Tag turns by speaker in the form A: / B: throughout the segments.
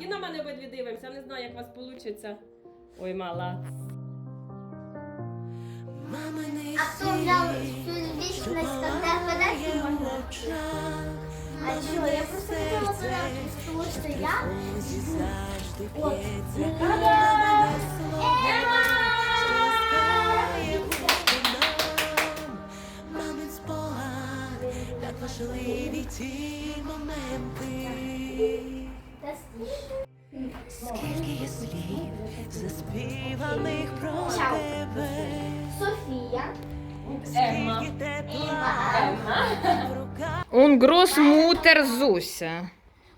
A: І на мене обидві дивимося, не знаю, як у вас вийде. Ой, мала.
B: А кто взял всю личность, когда можно? А что, я просто хотела подарки, потому что я... Та-дам!
C: Спогад, важливі ті моменти. Заспіваних про
B: Чао.
C: тебе,
B: София.
A: Емма.
C: скільки тепла
A: Емма.
C: в руках.
D: Groß Mutter Зуся.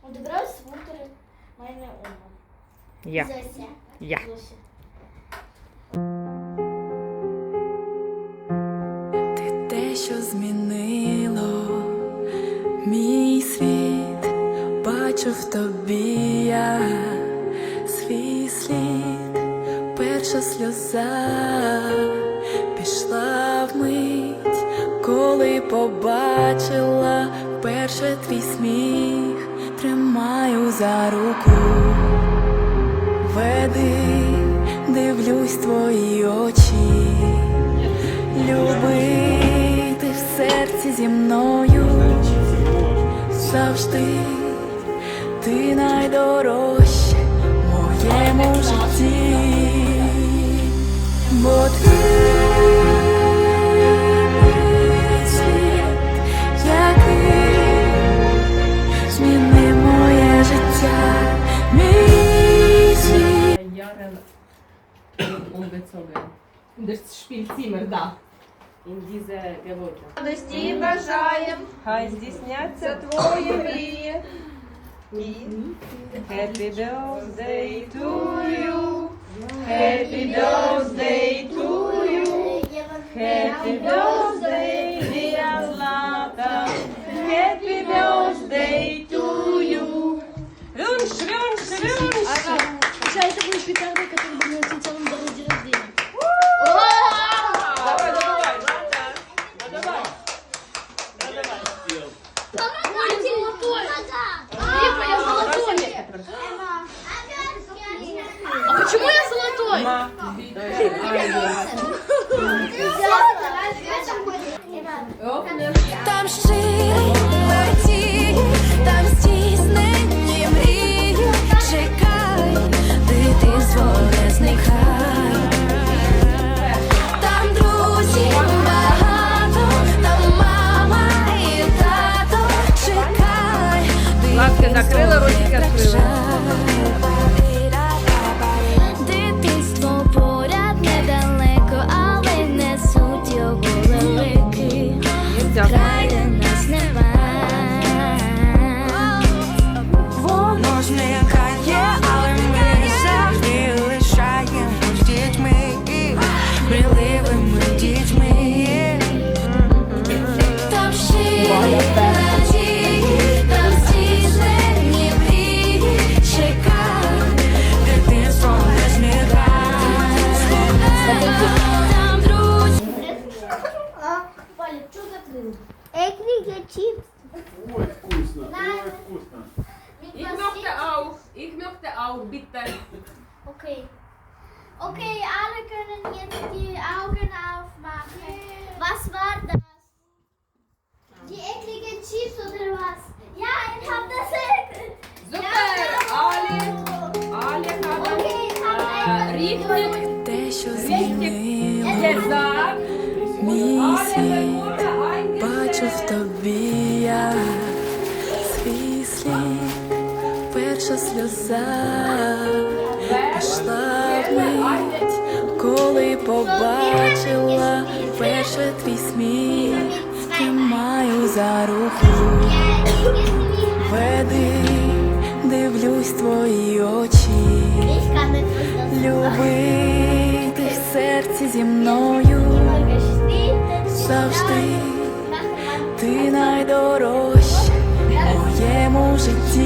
B: Und du brauchst Mutter, meine
D: Я.
B: Зося.
D: Я.
B: Зося.
C: Ти те, що змінило мій світ, бачу в тобі я сльоза пішла вмить, коли побачила вперше твій сміх, тримаю за руку. Веди, дивлюсь твої очі, любити в серці зі мною. Завжди ти найдорожче моєму житті, бо ти світ, який змінив моє життя, мій світ.
A: Jahre umgezogen. Das Spielzimmer da. In diese Gebäude.
E: Радості бажаєм, хай здійсняться твої мрії. І Happy birthday
F: вкусно, ой, вкусно.
A: Ich möchte auch. Ich möchte auch, bitte.
B: Okay. Okay, alle können jetzt die Augen aufmachen. Was war das? Die ekligen Chips oder was? Ja, ich hab das.
A: Super! Alle, alle haben
B: Okay, ich hab
A: äh,
B: einfach
A: richtig
C: Те, що змінило
A: gesagt.
C: мій
A: Alle
C: світ.
A: wurde
C: Бачу Сльоза пішла вмить, коли побачила перше твій сміх, тримаю за руку, веди, дивлюсь твої очі,
B: das
C: любити в серці зі мною. Завжди. Ти найдорожче в моєму житті,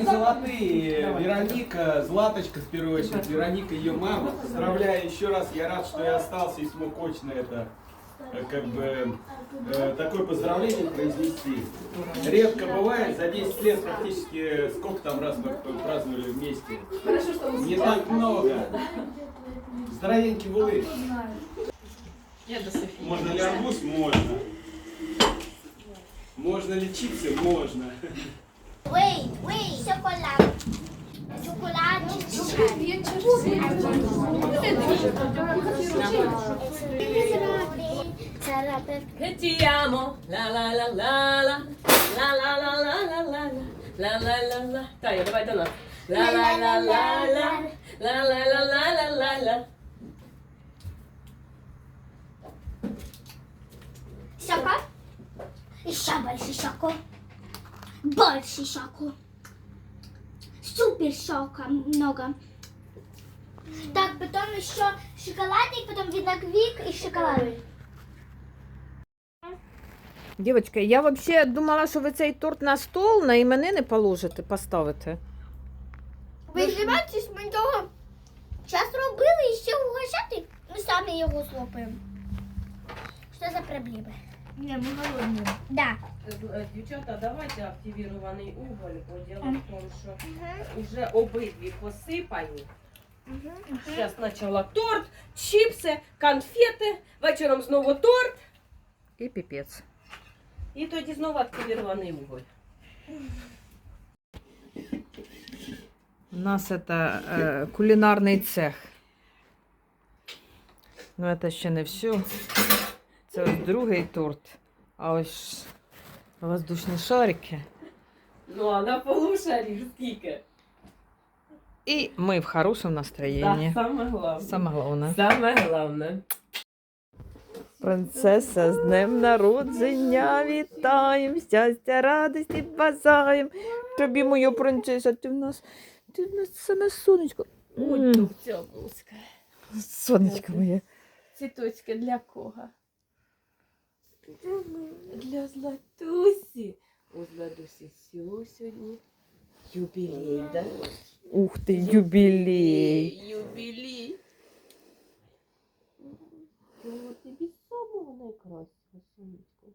F: Золотые. Вероника, Златочка в первую очередь, Вероника, ее мама. Поздравляю еще раз, я рад, что я остался и смог очно это э, как бы э, такое поздравление произнести. Редко бывает, за 10 лет практически э, сколько там раз мы праздновали вместе. Не так много. Здоровенький
A: вы.
F: Можно ли арбуз? Можно. Можно ли чипсы? Можно.
B: Wait, wait. Шоколад. Шоколад. Шоколад.
A: Che ti amo, la la la la la, la la la la la la la, la la la la. Таня, давай до нас. La la la la la, la la la la la la la.
B: Еще больше шоко. Больше шоко. Супер шока много. Так, потом еще шоколадник, потом виногрик и шоколад.
D: Дівчатки, я взагалі думала, що ви цей торт на стол на іменини положите, поставите.
B: Ви знімаєтесь, ми того час робили і ще угощати. Ми самі його злопаємо. Що за проблеми? Не, ми голодні. Да.
A: Дівчата, давайте активірований уголь, бо діло в тому, що вже обидві посипані. Зараз спочатку торт, чіпси, конфети, вечором знову торт,
D: І піпець.
A: і тоді знову активірований уголь.
D: У нас це е, кулінарний цех. Ну, це ще не все. Це ось другий торт. А ось воздушні шарики.
A: Ну, а на полу шарів скільки?
D: І ми в хорошому настроєнні.
A: Так, саме головне.
D: Саме головне.
A: Саме головне.
D: Принцеса з днем народження вітаєм, щастя, радості бажаєм. Тобі, моя принцеса, ти в нас, ти в нас саме сонечко.
A: Ой, тут ця музика.
D: Сонечко моє.
A: Цвіточки для кого? Для Златусі. У Златусі сьогодні юбілей, да?
D: Ух ти, юбілей.
A: Юбілей. Тобі самого найкращого, сонечко.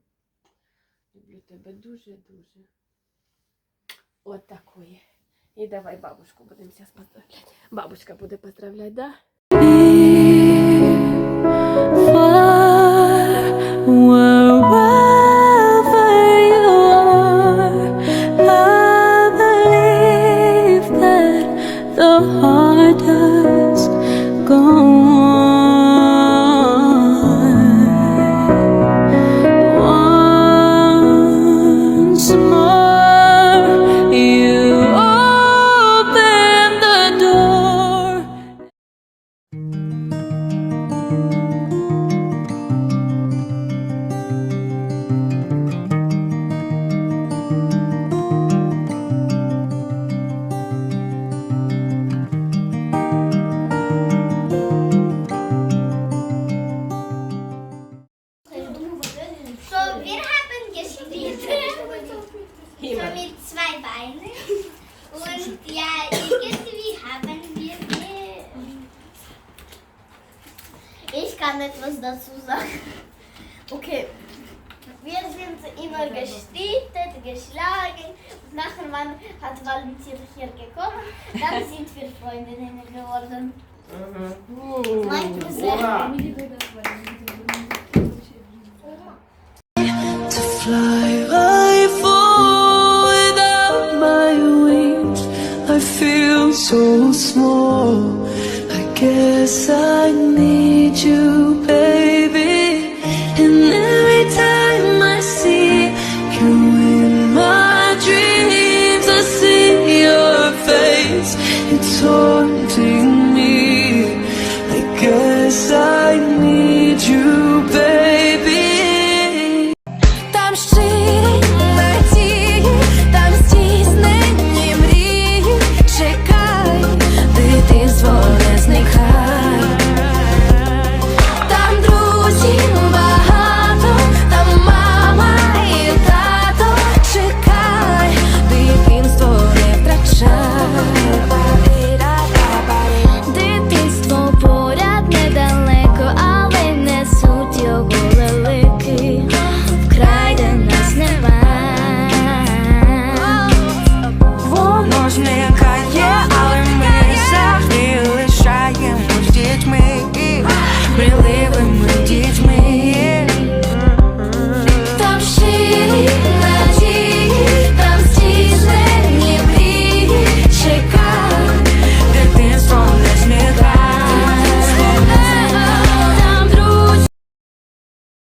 A: Люблю тебе дуже-дуже. От такої. І давай бабушку будемо зараз поздравляти. Бабушка буде поздравляти, да?
B: zwei Beine. Und ja, irgendwie haben wir. Ich kann etwas dazu sagen. Okay. Wir sind immer gestritten, geschlagen. Und nachher man hat Valentin hier gekommen. Dann sind wir Freundinnen geworden. Mhm. Mein Cousin.
E: To fly. Small. I guess I need you,